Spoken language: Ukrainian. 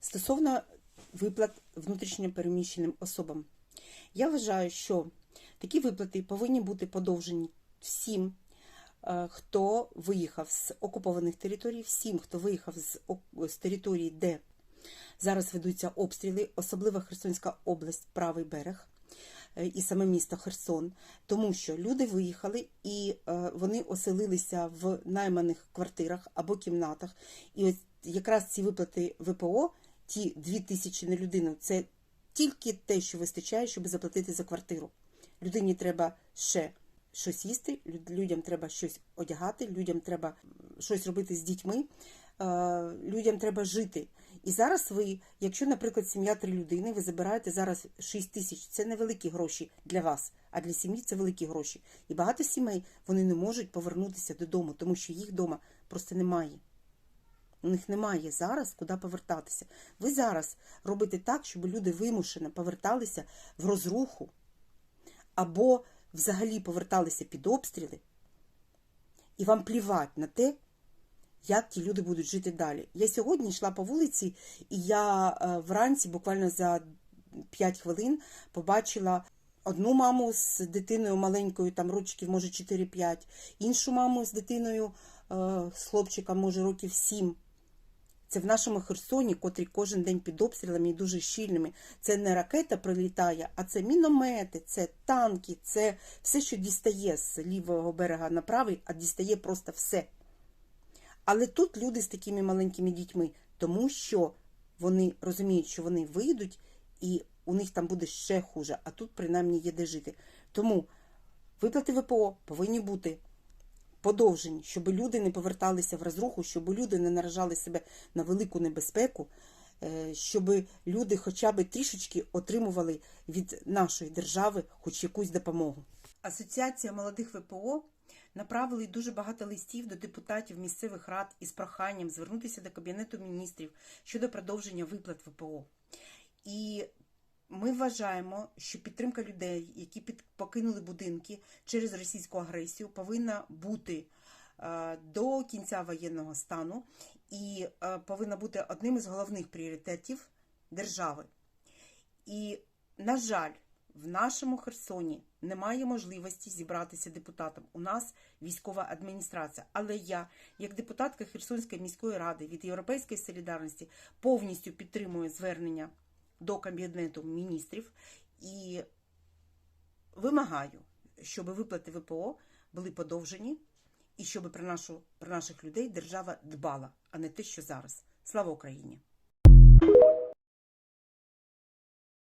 Стосовно виплат внутрішньопереміщеним особам, я вважаю, що такі виплати повинні бути подовжені всім, е, хто виїхав з окупованих територій, всім, хто виїхав з, з території, де зараз ведуться обстріли, особливо Херсонська область, правий берег. е, І саме місто Херсон, тому що люди виїхали і е, вони оселилися в найманих квартирах або кімнатах. І ось якраз ці виплати ВПО, ті дві тисячі на людину, це тільки те, що вистачає, щоб заплатити за квартиру. Людині треба ще щось їсти, людям треба щось одягати, людям треба щось робити з дітьми, е, людям треба жити. І зараз ви, якщо, наприклад, сім'я три людини, ви забираєте зараз 6 тисяч, це невеликі гроші для вас, а для сім'ї це великі гроші. І багато сімей вони не можуть повернутися додому, тому що їх вдома просто немає. У них немає зараз куди повертатися. Ви зараз робите так, щоб люди вимушено поверталися в розруху або взагалі поверталися під обстріли, і вам плівать на те, як ті люди будуть жити далі. Я сьогодні йшла по вулиці, і я е, вранці, буквально за 5 хвилин, побачила одну маму з дитиною маленькою, там рочків, може 4-5, іншу маму з дитиною, е, з хлопчиком, може, років 7. Це в нашому Херсоні, котрий кожен день під обстрілами і дуже щільними. Це не ракета прилітає, а це міномети, це танки, це все, що дістає з лівого берега на правий, а дістає просто все. Але тут люди з такими маленькими дітьми, тому що вони розуміють, що вони вийдуть, і у них там буде ще хуже, а тут принаймні є де жити. Тому виплати ВПО повинні бути подовжені, щоб люди не поверталися в розруху, щоб люди не наражали себе на велику небезпеку, е, щоб люди хоча б трішечки отримували від нашої держави хоч якусь допомогу. Асоціація молодих ВПО направили дуже багато листів до депутатів місцевих рад із проханням звернутися до Кабінету міністрів щодо продовження виплат ВПО. І ми вважаємо, що підтримка людей, які під покинули будинки через російську агресію, повинна бути е, до кінця воєнного стану і е, повинна бути одним із головних пріоритетів держави. І, на жаль, в нашому Херсоні немає можливості зібратися депутатам. У нас військова адміністрація. Але я, як депутатка Херсонської міської ради від Європейської солідарності, повністю підтримую звернення до Кабінету міністрів і вимагаю, щоб виплати ВПО були подовжені і щоб про, нашу, про наших людей держава дбала, а не те, що зараз. Слава Україні!